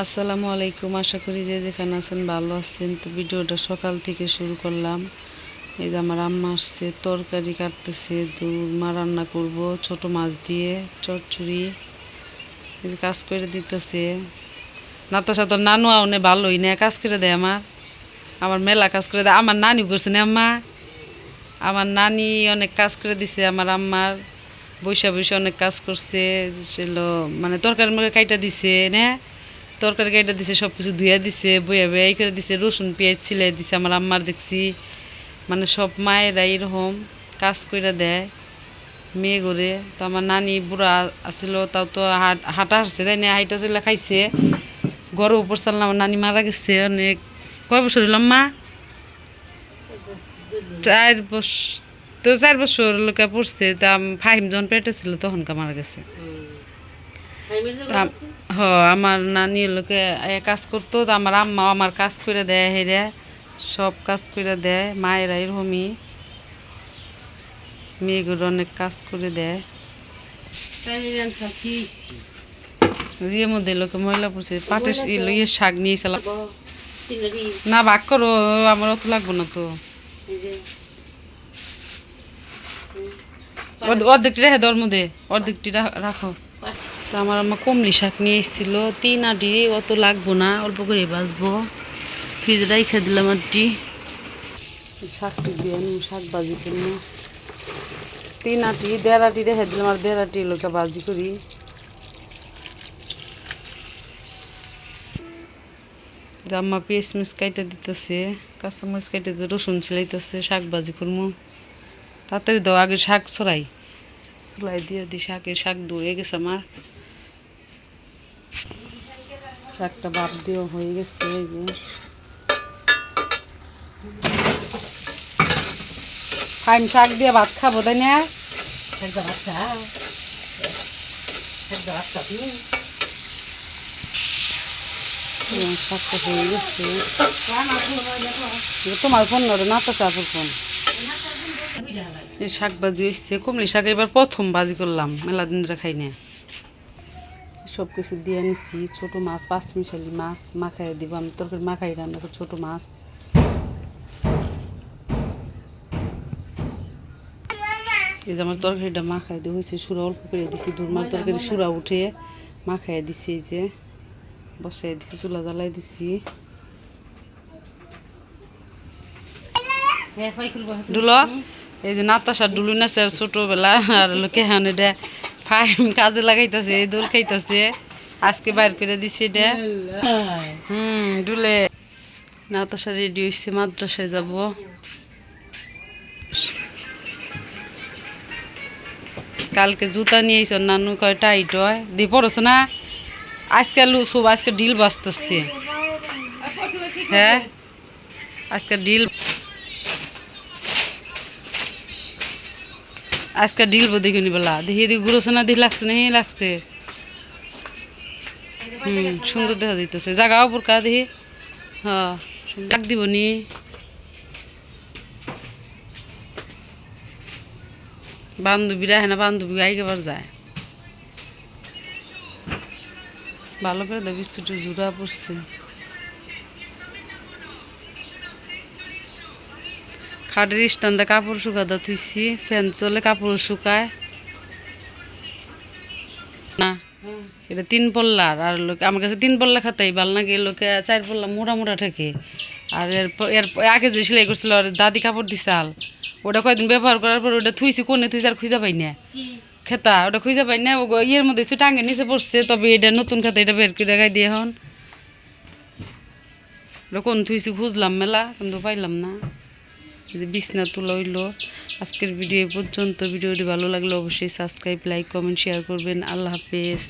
আসসালামু আলাইকুম। আশা করি যে যেখানে আছেন ভালো আছেন। তো ভিডিওটা সকাল থেকে শুরু করলাম। এই যে আমার আম্মা আসছে, তরকারি কাটতেছে মা রান্না করব, ছোট মাছ দিয়ে, চচ্চড়ি, এই যে কাজ করে দিতেছে। নাতাশা তো নানু আউনে ভালোই না, কাজ করে দেয় আমার। আমার মেলা কাজ করে দেয়। আমার নানি করছে না আম্মা? আমার নানি অনেক কাজ করে দিছে, আমার আম্মার। বৈশা বৈশা অনেক কাজ করছে ছিল মানে তরকারি মুখে কাইটা দিছে, না? তরকারি কাইটা দিছে সব কিছু ধুয়ে দিছে, বইয়া এই করে দিছে, রসুন, পেঁয়াজ ছিলে দিছে, আমার আম্মার দেখছি। মানে সব মায়েরা এরকম কাজ করে দেয়, মেয়ে করে তো আমার নানি বুড়া আসছিল তাও তো হাট, হাঁটা হাসছে তাই না? হাইটা চলে খাইছে। গরু উপর চাললাম নানি মারা গেছে অনেক কয় বছর হলাম মা চার বছর তো চার বছর লোকে পড়ছে, তা ফাহিম যখন পেটে ছিল তখনকার মারা গেছে। হ আমার নানি লোকে কাজ করতো তা আমার আম্মা আমার কাজ করে দেয় হেরে সব কাজ করে দেয় মায়েরা এরকমই। মেয়েগুলো অনেক কাজ করে দেয়। ইয়ে মধ্যে লোকে ময়লা পড়ছে পাটের ইয়ে শাক নিয়ে নিয়েছিলাম না ভাগ করো আমার অত লাগবো না তো। অর্ধ- অর্ধেকটি রেখে দেওয়ার মধ্যে অর্ধেকটি রাখো। তো আমার আমার কমলি শাক নিয়ে এসেছিল। তিন আটি, অত লাগবো না, অল্প করে বাঁচবো ফ্রিজে রেখে দিলাম আটি। শাকটি দিয়ে শাক ভাজি করব তিন আটি, দেড় আটি রেখে দিলাম, আর দেড় আটি লোকে ভাজি করি। জাম্মা পেঁয়াজ মিস কাইটা দিতেছে, কাঁচা মরিচ কাইটা দিতে রসুন ছিলাইতেছে, শাক ভাজি করব তাড়াতাড়ি দাও, আগে শাক ছড়াই। চুলাই দিয়ে দি, শাকে শাক ধুয়ে গেছে আমার। শাকটা বাপ দিয়েও হয়ে গেছে এই যে। ফাইন শাক দিয়ে ভাত খাব তাই না? শাকটা হয়ে গেছে। তোমার ফোন নরে না তো চাপের ফোন। এই শাক ভাজি হচ্ছে কমলি শাক এবার প্রথম ভাজি করলাম মেলা দিন ধরে খাই না সব কিছু দিয়ে নিচ্ছি ছোটো মাছ পাঁচ মিশালি মাছ মাখাই দিব। আমি তরকারি মাখাই রান্না করি ছোটো মাছ। এই যে আমার তরকারিটা মাখাই দিয়ে হয়েছে সুরা অল্প করে দিছি। দুর্মার তরকারি সুরা উঠে মাখাই দিছি এই যে বসাই দিছি চুলা জ্বালাই দিছি। ডুলো এই যে নাতাশা ডুলু নাছে আর ছোটবেলা আর লোকে হান এটা। ফাইম কাজে লাগাইতেছে, দোল খাইতেছে। আজকে বাইর করে দিছি এটা। হুম ডুলে নাতাশা রেডি হয়েছে মাদ্রাসায় যাব। কালকে জুতা নিয়ে এসো নানু কয় টাইট হয়। দিয়ে পড়ছ না? আজকে লু সব আজকে ডিল বাঁচতেছে হ্যাঁ? আজকে ডিল আজকে ডিল বো দেখি বলা। দেখি এদিকে ঘুরোছে না, দেখি লাগছে না লাগছে। হুম, সুন্দর দেখা যাইতেছে। জাগাও পুরকা দেখি। হ্যাঁ ডাক দিব নি। বান্ধবীরা হ্যাঁ বান্ধবী আইবার যায়। ভালো করে দেয় বিস্কুটের জুড়া পড়ছে খাটের স্ট্যান্ডে কাপড় শুকাতে থুইছি, ফ্যান চলে কাপড় শুকায়। না, এটা তিন পল্লার আর লোকে আমার কাছে তিন পল্লা খাতাই ভালো নাকি লোকে চার পল্লা মোটা মোটা থাকে আর এর এর আগে যে সেলাই করছিল আর দাদি কাপড় দিছাল, ওটা কয়েকদিন ব্যবহার করার পর ওটা থুইছি কোনে থুইছি আর খুঁজা পাই না। খেতা, ওটা খুঁজা পাই না, ও ইয়ের মধ্যে তুই টাঙ্গে নিচে পড়ছে, তবে এটা নতুন খাতা, এটা বের করে গাই দিয়ে ওটা কোন থুইছি খুঁজলাম মেলা, কিন্তু পাইলাম না। বিছনা তোলা হইল, আজকের ভিডিও পর্যন্ত। ভিডিওটি ভালো লাগলে অবশ্যই সাবস্ক্রাইব লাইক কমেন্ট শেয়ার করবেন। আল্লাহ হাফেজ।